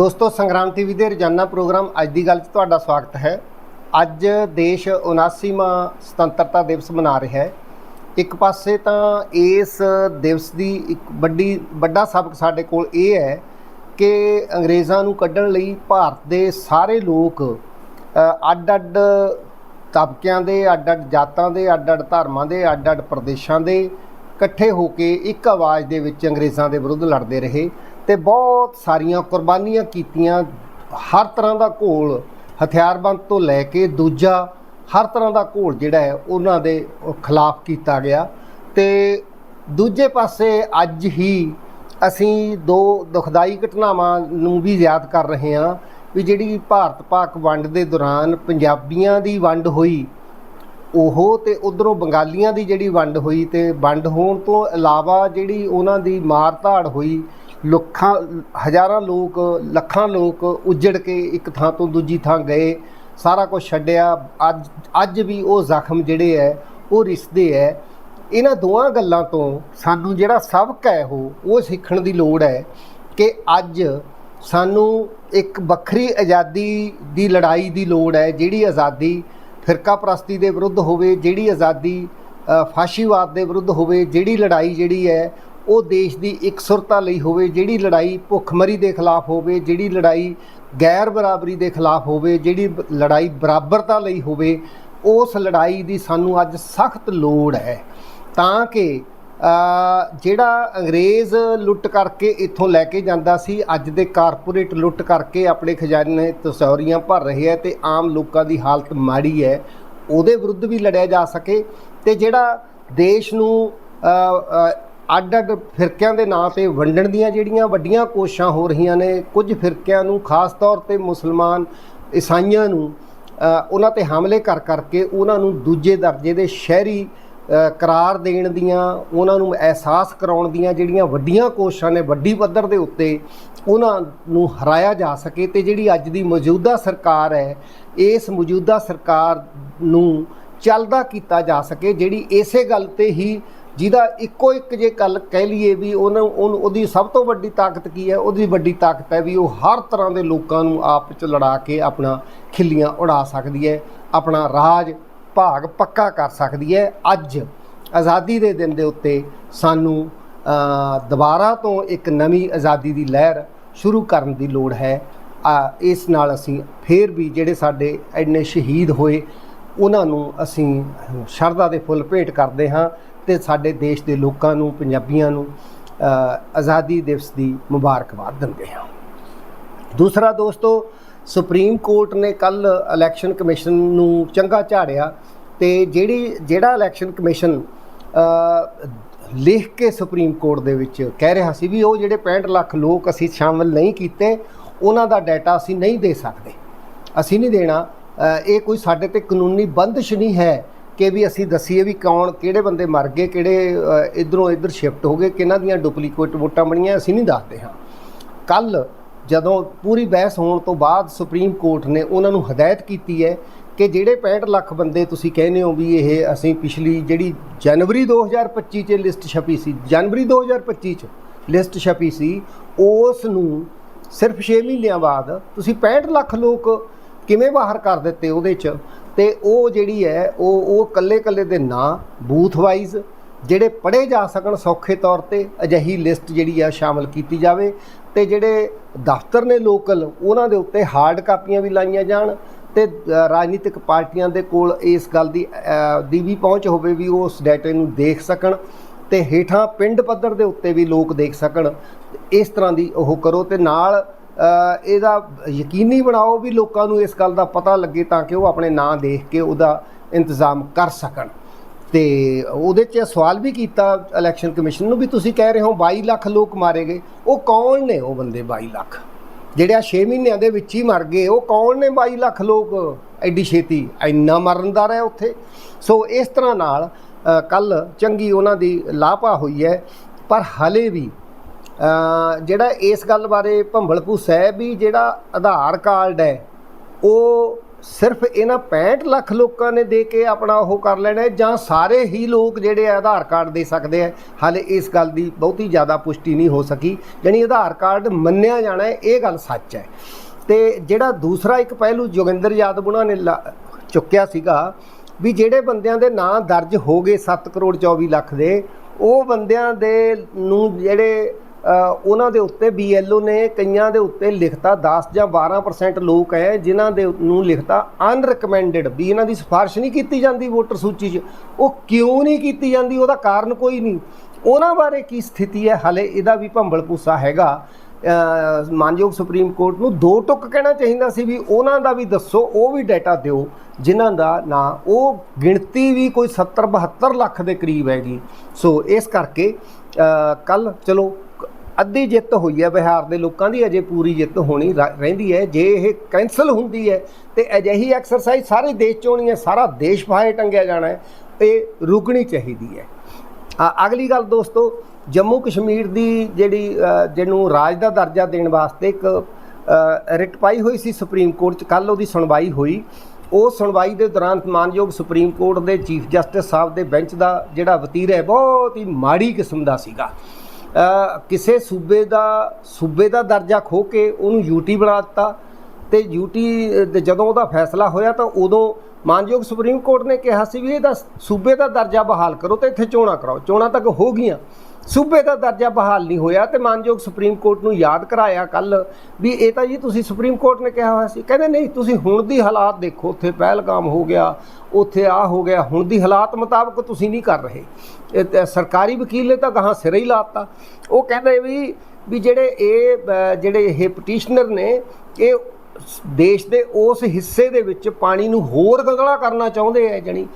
ਦੋਸਤੋ ਸੰਗਰਾਮ ਟੀਵੀ ਦੇ ਰੋਜ਼ਾਨਾ ਪ੍ਰੋਗਰਾਮ ਅੱਜ ਦੀ ਗੱਲ 'ਚ ਤੁਹਾਡਾ ਸਵਾਗਤ ਹੈ। ਅੱਜ ਦੇਸ਼ 79ਵਾਂ ਸੁਤੰਤਰਤਾ ਦਿਵਸ ਮਨਾ ਰਿਹਾ ਹੈ। ਇੱਕ ਪਾਸੇ ਤਾਂ ਇਸ ਦਿਵਸ ਦੀ ਇੱਕ ਵੱਡੀ, ਵੱਡਾ ਸਬਕ ਸਾਡੇ ਕੋਲ ਇਹ ਹੈ ਕਿ ਅੰਗਰੇਜ਼ਾਂ ਨੂੰ ਕੱਢਣ ਲਈ ਭਾਰਤ ਦੇ ਸਾਰੇ ਲੋਕ ਅੱਡ-ਅੱਡ ਤਬਕਿਆਂ ਦੇ, ਅੱਡ-ਅੱਡ ਜਾਤਾਂ ਦੇ, ਅੱਡ-ਅੱਡ ਧਰਮਾਂ ਦੇ, ਅੱਡ-ਅੱਡ ਪ੍ਰਦੇਸ਼ਾਂ ਦੇ ਇਕੱਠੇ ਹੋ ਕੇ ਇੱਕ ਆਵਾਜ਼ ਦੇ ਵਿੱਚ ਅੰਗਰੇਜ਼ਾਂ ਦੇ ਵਿਰੁੱਧ ਲੜਦੇ ਰਹੇ। ਤੇ ਬਹੁਤ ਸਾਰੀਆਂ ਕੁਰਬਾਨੀਆਂ ਕੀਤੀਆਂ ਹਰ ਤਰ੍ਹਾਂ ਦਾ ਘੋਲ ਹਥਿਆਰਬੰਦ ਤੋਂ ਲੈ ਕੇ ਦੂਜਾ ਹਰ ਤਰ੍ਹਾਂ ਦਾ ਘੋਲ ਜਿਹੜਾ ਹੈ, ਉਹਨਾਂ ਦੇ ਖਿਲਾਫ ਕੀਤਾ ਗਿਆ। ਤੇ ਦੂਜੇ ਪਾਸੇ ਅੱਜ ਹੀ ਅਸੀਂ ਦੋ ਦੁਖਦਾਈ ਘਟਨਾਵਾਂ ਨੂੰ ਵੀ ਯਾਦ ਕਰ ਰਹੇ ਹਾਂ ਵੀ ਜਿਹੜੀ ਭਾਰਤ ਪਾਕ ਵੰਡ ਦੇ ਦੌਰਾਨ ਪੰਜਾਬੀਆਂ ਦੀ ਵੰਡ ਹੋਈ, ਉਹ ਤੇ ਉਧਰੋਂ ਬੰਗਾਲੀਆਂ ਦੀ ਜਿਹੜੀ ਵੰਡ ਹੋਈ ਤੇ ਵੰਡ ਹੋਣ ਤੋਂ ਇਲਾਵਾ ਜਿਹੜੀ ਉਹਨਾਂ ਦੀ ਮਾਰ ਧਾੜ ਹੋਈ ਲੱਖਾਂ ਹਜ਼ਾਰਾਂ ਲੋਕ, ਲੱਖਾਂ ਲੋਕ ਉੱਜੜ ਕੇ ਇੱਕ ਥਾਂ ਤੋਂ ਦੂਜੀ ਥਾਂ ਗਏ, ਸਾਰਾ ਕੁਝ ਛੱਡਿਆ। ਅੱਜ ਅੱਜ ਵੀ ਉਹ ਜ਼ਖਮ ਜਿਹੜੇ ਹੈ ਉਹ ਰਿਸਦੇ ਹੈ ਇਹਨਾਂ ਦੋਹਾਂ ਗੱਲਾਂ ਤੋਂ ਸਾਨੂੰ ਜਿਹੜਾ ਸਬਕ ਹੈ ਉਹ ਉਹ ਸਿੱਖਣ ਦੀ ਲੋੜ ਹੈ ਕਿ ਅੱਜ ਸਾਨੂੰ ਇੱਕ ਵੱਖਰੀ ਆਜ਼ਾਦੀ ਦੀ ਲੜਾਈ ਦੀ ਲੋੜ ਹੈ ਜਿਹੜੀ ਆਜ਼ਾਦੀ ਫਿਰਕਾ ਪ੍ਰਸਤੀ ਦੇ ਵਿਰੁੱਧ ਹੋਵੇ, ਜਿਹੜੀ ਆਜ਼ਾਦੀ ਫਾਸ਼ੀਵਾਦ ਦੇ ਵਿਰੁੱਧ ਹੋਵੇ, ਜਿਹੜੀ ਲੜਾਈ ਜਿਹੜੀ ਹੈ ਉਹ ਦੇਸ਼ ਦੀ ਇਕਸੁਰਤਾ ਲਈ ਹੋਵੇ, ਜਿਹੜੀ ਲੜਾਈ ਭੁੱਖਮਰੀ ਦੇ ਖਿਲਾਫ ਹੋਵੇ, ਜਿਹੜੀ ਲੜਾਈ ਗੈਰ ਬਰਾਬਰੀ ਦੇ ਖਿਲਾਫ ਹੋਵੇ, ਜਿਹੜੀ ਲੜਾਈ ਬਰਾਬਰਤਾ ਲਈ ਹੋਵੇ, ਉਸ ਲੜਾਈ ਦੀ ਸਾਨੂੰ ਅੱਜ ਸਖਤ ਲੋੜ ਹੈ। ਤਾਂ ਕਿ ਜਿਹੜਾ ਅੰਗਰੇਜ਼ ਲੁੱਟ ਕਰਕੇ ਇੱਥੋਂ ਲੈ ਕੇ ਜਾਂਦਾ ਸੀ, ਅੱਜ ਦੇ ਕਾਰਪੋਰੇਟ ਲੁੱਟ ਕਰਕੇ ਆਪਣੇ ਖਜ਼ਾਨੇ ਤਸੌਰੀਆਂ ਭਰ ਰਹੇ ਹੈ ਤੇ ਆਮ ਲੋਕਾਂ ਦੀ ਹਾਲਤ ਮਾੜੀ ਹੈ, ਉਹਦੇ ਵਿਰੁੱਧ ਵੀ ਲੜਿਆ ਜਾ ਸਕੇ ਤੇ ਜਿਹੜਾ ਦੇਸ਼ ਨੂੰ ਅੱਡ-ਅੱਡ ਫਿਰਕਿਆਂ ਦੇ ਨਾਂ ਤੇ ਵੰਡਣ ਦੀਆਂ ਜਿਹੜੀਆਂ ਵੱਡੀਆਂ ਕੋਸ਼ਿਸ਼ਾਂ ਹੋ ਰਹੀਆਂ ਨੇ, ਕੁਝ ਫਿਰਕਿਆਂ ਨੂੰ ਖਾਸ ਤੌਰ ਤੇ ਮੁਸਲਮਾਨ ਈਸਾਈਆਂ ਨੂੰ ਉਹਨਾਂ ਤੇ ਹਮਲੇ ਕਰ ਕਰਕੇ ਉਹਨਾਂ ਨੂੰ ਦੂਜੇ ਦਰਜੇ ਦੇ ਸ਼ਹਿਰੀ ਕਰਾਰ ਦੇਣ ਦੀਆਂ, ਉਹਨਾਂ ਨੂੰ ਅਹਿਸਾਸ ਕਰਾਉਣ ਦੀਆਂ ਜਿਹੜੀਆਂ ਵੱਡੀਆਂ ਕੋਸ਼ਿਸ਼ਾਂ ਨੇ ਵੱਡੀ ਪੱਧਰ ਦੇ ਉੱਤੇ ਉਹਨਾਂ ਨੂੰ ਹਰਾਇਆ ਜਾ ਸਕੇ ਤੇ ਜਿਹੜੀ ਅੱਜ ਦੀ ਮੌਜੂਦਾ ਸਰਕਾਰ ਹੈ, ਇਸ ਮੌਜੂਦਾ ਸਰਕਾਰ ਨੂੰ ਚੱਲਦਾ ਕੀਤਾ ਜਾ ਸਕੇ, ਜਿਹੜੀ ਇਸੇ ਗੱਲ ਤੇ ਹੀ ਜਿਹਦਾ ਇੱਕੋ ਇੱਕ ਜੇ ਗੱਲ ਕਹਿ ਲਈਏ ਵੀ ਉਹਨਾਂ ਉਹਨੂੰ ਉਹਦੀ ਸਭ ਤੋਂ ਵੱਡੀ ਤਾਕਤ ਕੀ ਹੈ, ਉਹਦੀ ਵੱਡੀ ਤਾਕਤ ਹੈ ਵੀ ਉਹ ਹਰ ਤਰ੍ਹਾਂ ਦੇ ਲੋਕਾਂ ਨੂੰ ਆਪ ਵਿੱਚ ਲੜਾ ਕੇ ਆਪਣਾ ਖਿੱਲੀਆਂ ਉਡਾ ਸਕਦੀ ਹੈ, ਆਪਣਾ ਰਾਜ, ਭਾਗ ਪੱਕਾ ਕਰ ਸਕਦੀ ਹੈ। ਅੱਜ ਆਜ਼ਾਦੀ ਦੇ ਦਿਨ ਦੇ ਉੱਤੇ ਸਾਨੂੰ ਦੁਬਾਰਾ ਤੋਂ ਇੱਕ ਨਵੀਂ ਆਜ਼ਾਦੀ ਦੀ ਲਹਿਰ ਸ਼ੁਰੂ ਕਰਨ ਦੀ ਲੋੜ ਹੈ। ਇਸ ਨਾਲ ਅਸੀਂ ਫੇਰ ਵੀ ਜਿਹੜੇ ਸਾਡੇ ਇੰਨੇ ਸ਼ਹੀਦ ਹੋਏ, ਉਹਨਾਂ ਨੂੰ ਅਸੀਂ ਸ਼ਰਧਾ ਦੇ ਫੁੱਲ ਭੇਟ ਕਰਦੇ ਹਾਂ। ਤੇ ਸਾਡੇ ਦੇਸ਼ ਦੇ ਲੋਕਾਂ ਨੂੰ, ਪੰਜਾਬੀਆਂ ਨੂੰ ਆਜ਼ਾਦੀ ਦਿਵਸ ਦੀ ਮੁਬਾਰਕਬਾਦ ਦਿੰਦੇ ਹਾਂ। ਦੂਸਰਾ ਦੋਸਤੋ, ਸੁਪਰੀਮ ਕੋਰਟ ਨੇ ਕੱਲ ਇਲੈਕਸ਼ਨ ਕਮਿਸ਼ਨ ਨੂੰ ਚੰਗਾ ਝਾੜਿਆ ਤੇ ਜਿਹੜੀ, ਜਿਹੜਾ ਇਲੈਕਸ਼ਨ ਕਮਿਸ਼ਨ ਲਿਖ ਕੇ ਸੁਪਰੀਮ ਕੋਰਟ ਦੇ ਵਿੱਚ ਕਹਿ ਰਿਹਾ ਸੀ ਵੀ ਉਹ ਜਿਹੜੇ 65 ਲੱਖ ਲੋਕ ਅਸੀਂ ਸ਼ਾਮਲ ਨਹੀਂ ਕੀਤੇ, ਉਹਨਾਂ ਦਾ ਡਾਟਾ ਅਸੀਂ ਨਹੀਂ ਦੇ ਸਕਦੇ। ਅਸੀਂ ਨਹੀਂ ਦੇਣਾ। ਇਹ ਕੋਈ ਸਾਡੇ ਤੇ ਕਾਨੂੰਨੀ ਬੰਦਸ਼ ਨਹੀਂ ਹੈ। ਕਿ ਵੀ ਅਸੀਂ ਦੱਸੀਏ ਵੀ ਕੌਣ ਕਿਹੜੇ ਬੰਦੇ ਮਰ ਗਏ ਕਿਹੜੇ ਅ, ਇੱਧਰੋਂ ਇੱਧਰ ਸ਼ਿਫਟ ਹੋ ਗਏ ਕਿਹਨਾਂ ਦੀਆਂ ਡੁਪਲੀਕੇਟ ਵੋਟਾਂ ਬਣੀਆਂ ਅਸੀਂ ਨਹੀਂ ਦੱਸਦੇ ਹਾਂ। ਕੱਲ ਜਦੋਂ ਪੂਰੀ ਬਹਿਸ ਹੋਣ ਤੋਂ ਬਾਅਦ ਸੁਪਰੀਮ ਕੋਰਟ ਨੇ ਉਹਨਾਂ ਨੂੰ ਹਦਾਇਤ ਕੀਤੀ ਹੈ ਕਿ ਜਿਹੜੇ 65 ਲੱਖ ਬੰਦੇ ਤੁਸੀਂ ਕਹਿੰਦੇ ਹੋ ਵੀ ਇਹ ਅਸੀਂ ਪਿਛਲੀ ਜਿਹੜੀ ਜਨਵਰੀ 2025 'ਚ ਲਿਸਟ ਛਪੀ ਸੀ ਜਨਵਰੀ 2025 'ਚ ਲਿਸਟ ਛਪੀ ਸੀ ਉਸ ਨੂੰ ਸਿਰਫ 6 ਮਹੀਨਿਆਂ ਬਾਅਦ ਤੁਸੀਂ 65 ਲੱਖ ਲੋਕ ਕਿਵੇਂ ਬਾਹਰ ਕਰ ਦਿੱਤੇ ਉਹਦੇ 'ਚ? ਤੇ ਉਹ ਜਿਹੜੀ ਹੈ, ਉਹ ਉਹ ਕੱਲੇ ਕੱਲੇ ਦੇ ਨਾਂ, ਬੂਥ ਵਾਈਜ਼, ਜਿਹੜੇ ਪੜ੍ਹੇ ਜਾ ਸਕਣ ਸੌਖੇ ਤੌਰ ਤੇ, ਅਜਿਹੀ ਲਿਸਟ ਜਿਹੜੀ ਆ ਸ਼ਾਮਲ ਕੀਤੀ ਜਾਵੇ ਤੇ ਜਿਹੜੇ ਦਫ਼ਤਰ ਨੇ ਲੋਕਲ, ਉਹਨਾਂ ਦੇ ਉੱਤੇ ਹਾਰਡ ਕਾਪੀਆਂ ਵੀ ਲਾਈਆਂ ਜਾਣ ਤੇ ਰਾਜਨੀਤਿਕ ਪਾਰਟੀਆਂ ਦੇ ਕੋਲ ਇਸ ਗੱਲ ਦੀ ਦੀ ਵੀ ਪਹੁੰਚ ਹੋਵੇ ਵੀ ਉਹ ਉਸ ਡਾਟੇ ਨੂੰ ਦੇਖ ਸਕਣ ਤੇ ਹੇਠਾਂ ਪਿੰਡ ਪੱਧਰ ਦੇ ਉੱਤੇ ਵੀ ਲੋਕ ਦੇਖ ਸਕਣ। ਇਸ ਤਰ੍ਹਾਂ ਦੀ ਉਹ ਕਰੋ ਤੇ ਨਾਲ ਇਹਦਾ ਯਕੀਨੀ ਬਣਾਓ ਵੀ ਲੋਕਾਂ ਨੂੰ ਇਸ ਗੱਲ ਦਾ ਪਤਾ ਲੱਗੇ ਤਾਂ ਕਿ ਉਹ ਆਪਣੇ ਨਾਂ ਦੇਖ ਕੇ ਉਹਦਾ ਇੰਤਜ਼ਾਮ ਕਰ ਸਕਣ। ਤੇ ਉਹਦੇ 'ਚ ਸਵਾਲ ਵੀ ਕੀਤਾ ਇਲੈਕਸ਼ਨ ਕਮਿਸ਼ਨ ਨੂੰ ਵੀ ਤੁਸੀਂ ਕਹਿ ਰਹੇ ਹੋ 22 ਲੱਖ ਲੋਕ ਮਾਰੇ ਗਏ। ਉਹ ਕੌਣ ਨੇ ਉਹ ਬੰਦੇ 22 ਲੱਖ? ਜਿਹੜੇ ਆ 6 ਮਹੀਨਿਆਂ ਦੇ ਵਿੱਚ ਹੀ ਮਰ ਗਏ, ਉਹ ਕੌਣ ਨੇ 22 ਲੱਖ ਲੋਕ? ਐਡੀ ਛੇਤੀ ਇੰਨਾ ਮਰਨ ਦਾ ਹੈ ਉੱਥੇ। ਸੋ ਇਸ ਤਰ੍ਹਾਂ ਨਾਲ ਕੱਲ ਚੰਗੀ ਉਹਨਾਂ ਦੀ ਲਾਪਾ ਹੋਈ ਹੈ, ਪਰ ਹਲੇ ਵੀ ਜਿਹੜਾ ਇਸ ਗੱਲ ਬਾਰੇ ਭੰਬਲ ਭੂਸਾ ਹੈ ਵੀ ਜਿਹੜਾ ਆਧਾਰ ਕਾਰਡ ਹੈ, ਉਹ ਸਿਰਫ ਇਹਨਾਂ 65 ਲੱਖ ਲੋਕਾਂ ਨੇ ਦੇ ਕੇ ਆਪਣਾ ਉਹ ਕਰ ਲੈਣਾ ਜਾਂ ਸਾਰੇ ਹੀ ਲੋਕ ਜਿਹੜੇ ਆ ਆਧਾਰ ਕਾਰਡ ਦੇ ਸਕਦੇ ਆ ਹਾਲੇ ਇਸ ਗੱਲ ਦੀ ਬਹੁਤੀ ਜ਼ਿਆਦਾ ਪੁਸ਼ਟੀ ਨਹੀਂ ਹੋ ਸਕੀ। ਜਾਣੀ ਆਧਾਰ ਕਾਰਡ ਮੰਨਿਆ ਜਾਣਾ ਇਹ ਗੱਲ ਸੱਚ ਹੈ। ਤੇ ਜਿਹੜਾ ਦੂਸਰਾ ਇੱਕ ਪਹਿਲੂ ਜੋਗਿੰਦਰ ਯਾਦਵ ਉਹਨਾਂ ਨੇ ਲਾ- ਚੁੱਕਿਆ ਸੀਗਾ, ਵੀ ਜਿਹੜੇ ਬੰਦਿਆਂ ਦੇ ਨਾਂ ਦਰਜ ਹੋ ਗਏ 7 ਕਰੋੜ 24 ਲੱਖ ਦੇ, ਉਹ ਬੰਦਿਆਂ ਦੇ ਨੂੰ ਜਿਹੜੇ ਉਹਨਾਂ ਦੇ ਉੱਤੇ ਬੀਐਲਓ ਨੇ ਕਈਆਂ ਦੇ ਉੱਤੇ ਲਿਖਤਾ 10 ਜਾਂ 12% ਲੋਕ ਹੈ, ਜਿਨ੍ਹਾਂ ਦੇ ਨੂੰ ਲਿਖਤਾ ਅਨਰეკਮੈਂਡਡ ਵੀ ਇਹਨਾਂ ਦੀ ਸਿਫਾਰਿਸ਼ ਨਹੀਂ ਕੀਤੀ ਜਾਂਦੀ ਵੋਟਰ ਸੂਚੀ 'ਚ। ਉਹ ਕਿਉਂ ਨਹੀਂ ਕੀਤੀ ਜਾਂਦੀ? ਉਹਦਾ ਕਾਰਨ ਕੋਈ ਨਹੀਂ। ਉਹਨਾਂ ਬਾਰੇ ਕੀ ਸਥਿਤੀ ਹੈ? ਹਲੇ ਇਹਦਾ ਵੀ ਭੰਬਲ ਭੂਸਾ ਹੈਗਾ। ਮਾਨਯੋਗ ਸੁਪਰੀਮ ਕੋਰਟ ਨੂੰ ਦੋ ਟੁਕ ਕਹਿਣਾ ਚਾਹੀਦਾ ਸੀ ਵੀ ਉਹਨਾਂ ਦਾ ਵੀ ਦੱਸੋ, ਉਹ ਵੀ ਡਾਟਾ ਦਿਓ, ਜਿਨ੍ਹਾਂ ਦਾ ਨਾਂ, ਉਹ ਗਿਣਤੀ ਵੀ ਕੋਈ 70 72 ਲੱਖ ਦੇ ਕਰੀਬ ਹੈਗੀ। ਸੋ ਇਸ ਕਰਕੇ ਕੱਲ ਚਲੋ ਅੱਧੀ ਜਿੱਤ ਹੋਈ ਹੈ ਬਿਹਾਰ ਦੇ ਲੋਕਾਂ ਦੀ ਅਜੇ ਪੂਰੀ ਜਿੱਤ ਹੋਣੀ ਰਹਿੰਦੀ ਹੈ। ਜੇ ਇਹ ਕੈਨਸਲ ਹੁੰਦੀ ਹੈ ਤੇ ਅਜਿਹੀ ਐਕਸਰਸਾਈਜ਼ ਸਾਰੇ ਦੇਸ਼ 'ਚ ਹੋਣੀ ਹੈ ਸਾਰਾ ਦੇਸ਼ ਫਾਹੇ ਟੰਗਿਆ ਜਾਣਾ ਹੈ ਇਹ ਰੁਕਣੀ ਚਾਹੀਦੀ ਹੈ। ਅਗਲੀ ਗੱਲ ਦੋਸਤੋ ਜੰਮੂ ਕਸ਼ਮੀਰ ਦੀ ਜਿਹੜੀ ਜਿਹਨੂੰ ਰਾਜ ਦਾ ਦਰਜਾ ਦੇਣ ਵਾਸਤੇ ਇੱਕ ਅ, ਰਿਟ ਪਾਈ ਹੋਈ ਸੀ ਸੁਪਰੀਮ ਕੋਰਟ 'ਚ ਕੱਲ ਉਹਦੀ ਸੁਣਵਾਈ ਹੋਈ। ਉਹ ਸੁਣਵਾਈ ਦੇ ਦੌਰਾਨ ਮਾਨਯੋਗ ਸੁਪਰੀਮ ਕੋਰਟ ਦੇ ਚੀਫ ਜਸਟਿਸ ਸਾਹਿਬ ਦੇ ਬੈਂਚ ਦਾ ਜਿਹੜਾ ਵਤੀਰਾ ਹੈ ਬਹੁਤ ਹੀ ਮਾੜੀ ਕਿਸਮ ਦਾ ਸੀਗਾ। ਕਿਸੇ ਸੂਬੇ ਦਾ ਸੂਬੇ ਦਾ ਦਰਜਾ ਖੋ ਕੇ ਉਹਨੂੰ ਯੂਟੀ ਬਣਾ ਦਿੱਤਾ ਤੇ ਯੂਟੀ ਦੇ ਜਦੋਂ ਉਹਦਾ ਫੈਸਲਾ ਹੋਇਆ ਤਾਂ ਉਦੋਂ ਮਾਨਯੋਗ ਸੁਪਰੀਮ ਕੋਰਟ ਨੇ ਕਿਹਾ ਸੀ ਵੀ ਇਹਦਾ ਸੂਬੇ ਦਾ ਦਰਜਾ ਬਹਾਲ ਕਰੋ ਤੇ ਇੱਥੇ ਚੋਣਾਂ ਕਰਾਓ। ਚੋਣਾਂ ਤੱਕ ਹੋ ਗਈਆਂ। ਸੂਬੇ ਦਾ ਦਰਜਾ ਬਹਾਲ ਨਹੀਂ ਹੋਇਆ ਤੇ ਮਾਨਯੋਗ ਸੁਪਰੀਮ ਕੋਰਟ ਨੂੰ ਯਾਦ ਕਰਾਇਆ ਕੱਲ ਵੀ ਇਹ ਤਾਂ ਜੀ ਤੁਸੀਂ ਸੁਪਰੀਮ ਕੋਰਟ ਨੇ ਕਿਹਾ ਹੋਇਆ ਸੀ। ਕਹਿੰਦੇ ਨਹੀਂ, ਤੁਸੀਂ ਹੁਣ ਦੀ ਹਾਲਾਤ ਦੇਖੋ, ਉੱਥੇ ਪਹਿਲਗਾਮ ਹੋ ਗਿਆ ਉੱਥੇ ਆ ਹੋ ਗਿਆ। ਹੁਣ ਦੀ ਹਾਲਾਤ ਮੁਤਾਬਕ ਤੁਸੀਂ ਨਹੀਂ ਕਰ ਰਹੇ। ਸਰਕਾਰੀ ਵਕੀਲ ਨੇ ਤਾਂ ਗਾਹਾਂ ਸਿਰ ਹੀ ਲਾਤਾ ਉਹ ਕਹਿੰਦੇ ਵੀ ਵੀ ਜਿਹੜੇ ਇਹ ਜਿਹੜੇ ਇਹ ਪਟੀਸ਼ਨਰ ਨੇ, ਇਹ ਦੇਸ਼ ਦੇ ਉਸ ਹਿੱਸੇ ਦੇ ਵਿੱਚ ਪਾਣੀ ਨੂੰ ਹੋਰ ਗੰਗਲਾ ਕਰਨਾ ਚਾਹੁੰਦੇ ਆ ਜਣੀ।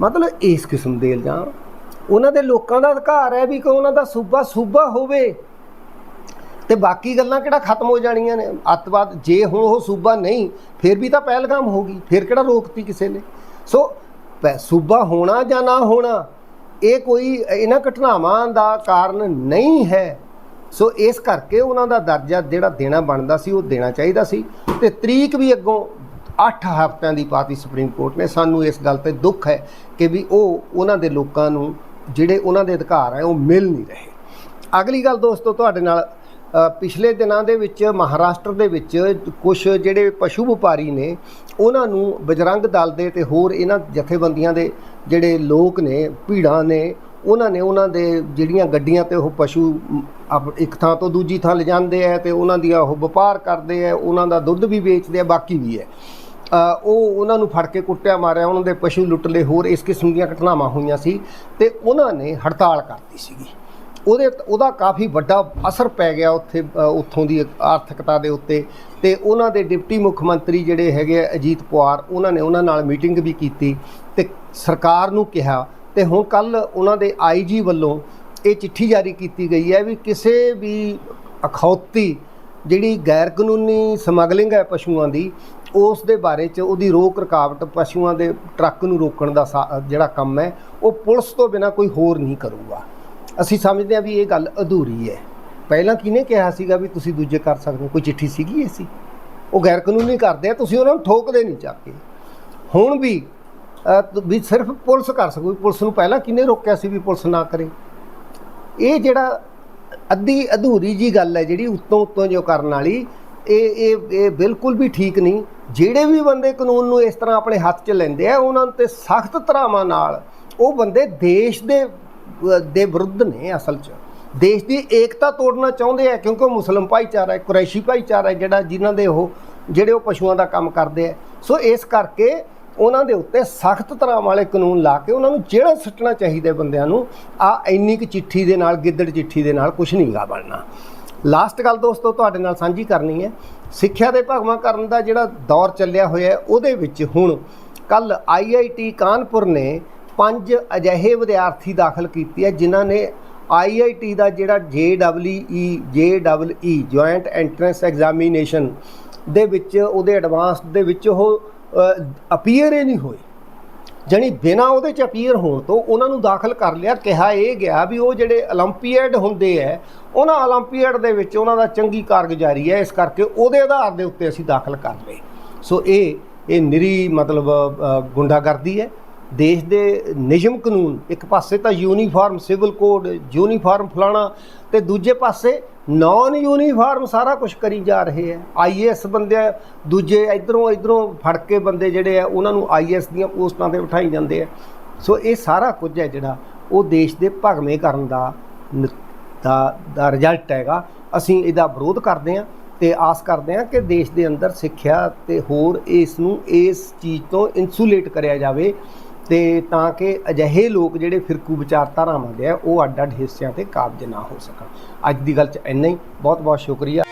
ਮਤਲਬ ਇਸ ਕਿਸਮ ਦੇ ਇਲਜ਼ਾਮ। ਉਹਨਾਂ ਦੇ ਲੋਕਾਂ ਦਾ ਅਧਿਕਾਰ ਹੈ ਵੀ ਕਿ ਉਹਨਾਂ ਦਾ ਸੂਬਾ ਸੂਬਾ ਹੋਵੇ। ਤੇ ਬਾਕੀ ਗੱਲਾਂ ਕਿਹੜਾ ਖਤਮ ਹੋ ਜਾਣੀਆਂ ਨੇ? ਅੱਤਵਾਦ ਜੇ ਹੁਣ ਉਹ ਸੂਬਾ ਨਹੀਂ, ਫਿਰ ਵੀ ਤਾਂ ਪਹਿਲਗਾਮ ਹੋਗੀ ਫਿਰ ਕਿਹੜਾ ਰੋਕਤੀ ਕਿਸੇ ਨੇ? ਸੋ ਪੈ- ਸੂਬਾ ਹੋਣਾ ਜਾਂ ਨਾ ਹੋਣਾ, ਇਹ ਕੋਈ ਇਹਨਾਂ ਘਟਨਾਵਾਂ ਦਾ ਕਾਰਨ ਨਹੀਂ ਹੈ। ਸੋ ਇਸ ਕਰਕੇ ਉਹਨਾਂ ਦਾ ਦਰਜਾ ਜਿਹੜਾ ਦੇਣਾ ਬਣਦਾ ਸੀ, ਉਹ ਦੇਣਾ ਚਾਹੀਦਾ ਸੀ। ਤੇ ਤਰੀਕ ਵੀ ਅੱਗੋਂ 8 ਹਫ਼ਤਿਆਂ ਦੀ ਪਾਤੀ ਸੁਪਰੀਮ ਕੋਰਟ ਨੇ। ਸਾਨੂੰ ਇਸ ਗੱਲ ਤੇ ਦੁੱਖ ਹੈ ਕਿ ਵੀ ਉਹ ਉਹਨਾਂ ਦੇ ਲੋਕਾਂ ਨੂੰ, ਜਿਹੜੇ ਉਹਨਾਂ ਦੇ ਅਧਿਕਾਰ ਹੈ, ਉਹ ਮਿਲ ਨਹੀਂ ਰਹੇ। ਅਗਲੀ ਗੱਲ ਦੋਸਤੋ, ਤੁਹਾਡੇ ਨਾਲ ਪਿਛਲੇ ਦਿਨਾਂ ਦੇ ਵਿੱਚ, ਮਹਾਰਾਸ਼ਟਰ ਦੇ ਵਿੱਚ ਕੁਝ ਜਿਹੜੇ ਪਸ਼ੂ ਵਪਾਰੀ ਨੇ, ਉਹਨਾਂ ਨੂੰ ਬਜਰੰਗ ਦਲ ਦੇ ਤੇ ਹੋਰ ਇਹਨਾਂ ਜਥੇਬੰਦੀਆਂ ਦੇ ਜਿਹੜੇ ਲੋਕ ਨੇ, ਭੀੜਾਂ ਨੇ, ਉਹਨਾਂ ਨੇ ਉਹਨਾਂ ਦੇ ਜਿਹੜੀਆਂ ਗੱਡੀਆਂ ਤੇ ਉਹ ਪਸ਼ੂ ਇੱਕ ਥਾਂ ਤੋਂ ਦੂਜੀ ਥਾਂ ਲਿਜਾਂਦੇ ਆ ਤੇ ਉਹਨਾਂ ਦੀਆਂ ਉਹ ਵਪਾਰ ਕਰਦੇ ਆ, ਉਹਨਾਂ ਦਾ ਦੁੱਧ ਵੀ ਵੇਚਦੇ ਆ, ਬਾਕੀ ਵੀ ਹੈ। ਉਹ ਉਹਨਾਂ ਨੂੰ ਫੜ ਕੇ ਕੁੱਟਿਆ, ਮਾਰਿਆ, ਉਹਨਾਂ ਦੇ ਪਸ਼ੂ ਲੁੱਟ ਲਏ, ਹੋਰ ਇਸ ਕਿਸਮ ਦੀਆਂ ਘਟਨਾਵਾਂ ਹੋਈਆਂ ਸੀ ਤੇ ਉਹਨਾਂ ਨੇ ਹੜਤਾਲ ਕਰਤੀ ਸੀਗੀ। ਉਹਦੇ ਉਹਦਾ ਕਾਫੀ ਵੱਡਾ ਅਸਰ ਪੈ ਗਿਆ ਉੱਥੇ ਉੱਥੋਂ ਦੀ ਆਰਥਿਕਤਾ ਦੇ ਉੱਤੇ। ਤੇ ਉਹਨਾਂ ਦੇ ਡਿਪਟੀ ਮੁੱਖ ਮੰਤਰੀ ਜਿਹੜੇ ਹੈਗੇ ਆ, ਅਜੀਤ ਪਵਾਰ, ਉਹਨਾਂ ਨੇ ਉਹਨਾਂ ਨਾਲ ਮੀਟਿੰਗ ਵੀ ਕੀਤੀ ਤੇ ਸਰਕਾਰ ਨੂੰ ਕਿਹਾ। ਤੇ ਹੁਣ ਕੱਲ ਉਹਨਾਂ ਦੇ ਆਈਜੀ ਵੱਲੋਂ ਇਹ ਚਿੱਠੀ ਜਾਰੀ ਕੀਤੀ ਗਈ ਹੈ ਵੀ ਕਿਸੇ ਵੀ ਅਖੌਤੀ ਜਿਹੜੀ ਗੈਰ ਕਾਨੂੰਨੀ ਸਮਗਲਿੰਗ ਹੈ ਪਸ਼ੂਆਂ ਦੀ, ਉਸ ਦੇ ਬਾਰੇ ਚ ਉਹਦੀ ਰੋਕ ਰਕਾਵਟ ਪਸ਼ੂਆਂ ਦੇ ਟਰੱਕ ਨੂੰ ਰੋਕਣ ਦਾ ਸਾ- ਜਿਹੜਾ ਕੰਮ ਹੈ, ਉਹ ਪੁਲਿਸ ਤੋਂ ਬਿਨਾ ਕੋਈ ਹੋਰ ਨਹੀਂ ਕਰੂਗਾ। ਅਸੀਂ ਸਮਝਦੇ ਹਾਂ ਵੀ ਇਹ ਗੱਲ ਅਧੂਰੀ ਹੈ। ਪਹਿਲਾਂ ਕਿਹਨੇ ਕਿਹਾ ਸੀਗਾ ਵੀ ਤੁਸੀਂ ਦੂਜੇ ਕਰ ਸਕਦੇ ਹੋ? ਕੋਈ ਚਿੱਠੀ ਸੀਗੀ ਐਸੀ? ਉਹ ਗੈਰ ਕਾਨੂੰਨੀ ਕਰਦੇ ਆ, ਤੁਸੀਂ ਉਹਨਾਂ ਨੂੰ ਠੋਕਦੇ ਨਹੀਂ ਚੱਕ ਕੇ। ਹੁਣ ਵੀ ਵੀ ਸਿਰਫ ਪੁਲਿਸ ਕਰ ਸਕੂ ਪੁਲਿਸ ਨੂੰ ਪਹਿਲਾਂ ਕਿਹਨੇ ਰੋਕਿਆ ਸੀ ਵੀ ਪੁਲਿਸ ਨਾ ਕਰੇ? ਇਹ ਜਿਹੜਾ ਅੱਧੀ ਅਧੂਰੀ ਜੀ ਗੱਲ ਹੈ ਜਿਹੜੀ ਉੱਤੋਂ ਉੱਤੋਂ ਜੋ ਕਰਨ ਵਾਲੀ, ਇਹ ਇਹ ਇਹ ਬਿਲਕੁਲ ਵੀ ਠੀਕ ਨਹੀਂ। ਜਿਹੜੇ ਵੀ ਬੰਦੇ ਕਾਨੂੰਨ ਨੂੰ ਇਸ ਤਰ੍ਹਾਂ ਆਪਣੇ ਹੱਥ 'ਚ ਲੈਂਦੇ ਆ, ਉਹਨਾਂ ਤੇ ਸਖਤ ਧਰਾਵਾਂ ਨਾਲ ਉਹ ਬੰਦੇ ਦੇਸ਼ ਦੇ ਦੇ ਵਿਰੁੱਧ ਨੇ ਅਸਲ 'ਚ। ਦੇਸ਼ ਦੀ ਏਕਤਾ ਤੋੜਨਾ ਚਾਹੁੰਦੇ ਆ ਕਿਉਂਕਿ ਉਹ ਮੁਸਲਮ ਭਾਈਚਾਰਾ ਹੈ, ਕੁਰੈਸ਼ੀ ਭਾਈਚਾਰਾ ਹੈ, ਜਿਹੜਾ ਜਿਨ੍ਹਾਂ ਦੇ ਉਹ ਜਿਹੜੇ ਉਹ ਪਸ਼ੂਆਂ ਦਾ ਕੰਮ ਕਰਦੇ ਆ। ਸੋ ਇਸ ਕਰਕੇ ਉਹਨਾਂ ਦੇ ਉੱਤੇ ਸਖਤ ਤਰ੍ਹਾਂ ਵਾਲੇ ਕਾਨੂੰਨ ਲਾ ਕੇ ਉਹਨਾਂ ਨੂੰ ਜਿਹੜਾ ਸੱਟਣਾ ਚਾਹੀਦਾ ਬੰਦਿਆਂ ਨੂੰ। ਆ ਇੰਨੀ ਕੁ ਚਿੱਠੀ ਦੇ ਨਾਲ, ਗਿੱਦੜ ਚਿੱਠੀ ਦੇ ਨਾਲ ਕੁਝ ਨਹੀਂਗਾ ਬਣਨਾ। ਲਾਸਟ ਗੱਲ ਦੋਸਤੋ ਤੁਹਾਡੇ ਨਾਲ ਸਾਂਝੀ ਕਰਨੀ ਹੈ। ਸਿੱਖਿਆ ਦੇ ਭਗਵਾਂ ਕਰਨ ਦਾ ਜਿਹੜਾ ਦੌਰ ਚੱਲਿਆ ਹੋਇਆ ਉਹਦੇ ਵਿੱਚ ਹੁਣ ਕੱਲ ਆਈਆਈਟੀ ਕਾਨਪੁਰ ਨੇ ਪੰਜ ਅਜਿਹੇ ਵਿਦਿਆਰਥੀ ਦਾਖਲ ਕੀਤੇ ਆ ਜਿਨ੍ਹਾਂ ਨੇ IIT ਦਾ ਜਿਹੜਾ JEE JEE joint entrance examination ਦੇ ਵਿੱਚ, ਉਹਦੇ ਐਡਵਾਂਸ ਦੇ ਵਿੱਚ ਉਹ ਅਪੀਅਰ ਹੀ ਨਹੀਂ ਹੋਏ। ਜਾਨੀ ਬਿਨਾ ਉਹਦੇ ਚ ਅਪੀਅਰ ਹੋਣ ਤੋਂ ਉਹਨਾਂ ਨੂੰ ਦਾਖਲ ਕਰ ਲਿਆ। ਕਿਹਾ ਇਹ ਗਿਆ ਵੀ ਉਹ ਜਿਹੜੇ 올림픽ੀਅਡ ਹੁੰਦੇ ਐ, ਉਹਨਾਂ 올림픽ੀਅਡ ਦੇ ਵਿੱਚ ਉਹਨਾਂ ਦਾ ਚੰਗੀ ਕਾਰਗੁਜ਼ਾਰੀ ਹੈ ਇਸ ਕਰਕੇ ਉਹਦੇ ਆਧਾਰ ਦੇ ਉੱਤੇ ਅਸੀਂ ਦਾਖਲ ਕਰ ਲਏ। ਸੋ ਇਹ ਇਹ ਨਿਰੀ ਮਤਲਬ ਗੁੰਡਾਗਰਦੀ ਹੈ ਦੇਸ਼ ਦੇ ਨਿਯਮ ਕਾਨੂੰਨ, ਇੱਕ ਪਾਸੇ ਤਾਂ ਯੂਨੀਫਾਰਮ ਸਿਵਲ ਕੋਡ ਯੂਨੀਫਾਰਮ ਫਲਾਣਾ ਤੇ ਦੂਜੇ ਪਾਸੇ ਨਾਨ ਯੂਨੀਫਾਰਮ ਸਾਰਾ ਕੁਝ ਕਰੀ ਜਾ ਰਹੇ ਆ ਆਈਏਐਸ ਬੰਦੇ ਦੂਜੇ ਇਧਰੋਂ ਇਧਰੋਂ ਫੜ ਕੇ ਬੰਦੇ ਜਿਹੜੇ ਆ, ਉਹਨਾਂ ਨੂੰ ਆਈਏਐਸ ਦੀਆਂ ਪੋਸਟਾਂ ਤੇ ਬਿਠਾਈ ਜਾਂਦੇ ਆ। ਸੋ ਇਹ ਸਾਰਾ ਕੁਝ ਹੈ ਜਿਹੜਾ ਉਹ ਦੇਸ਼ ਦੇ ਭਗਵੇਂ ਕਰਨ ਦਾ ਨ- ਦਾ ਰਿਜ਼ਲਟ ਹੈਗਾ। ਅਸੀਂ ਇਹਦਾ ਵਿਰੋਧ ਕਰਦੇ ਹਾਂ ਤੇ ਆਸ ਕਰਦੇ ਹਾਂ ਕਿ ਦੇਸ਼ ਦੇ ਅੰਦਰ ਸਿੱਖਿਆ ਤੇ ਹੋਰ ਇਸ ਨੂੰ, ਇਸ ਚੀਜ਼ ਤੋਂ ਇਨਸੂਲੇਟ ਕਰਿਆ ਜਾਵੇ। ਤੇ ਤਾਂ ਕਿ ਅਜਿਹੇ ਲੋਕ ਜਿਹੜੇ ਫਿਰਕੂ ਵਿਚਾਰਧਾਰਾਵਾਂ ਦੇ ਆ, ਉਹ ਅੱਡ-ਅੱਡ ਹਿੱਸਿਆਂ ਤੇ ਕਾਬਜ ਨਾ ਹੋ ਸਕਣ। ਅੱਜ ਦੀ ਗੱਲ 'ਚ ਇੰਨਾ ਹੀ। ਬਹੁਤ ਬਹੁਤ ਸ਼ੁਕਰੀਆ।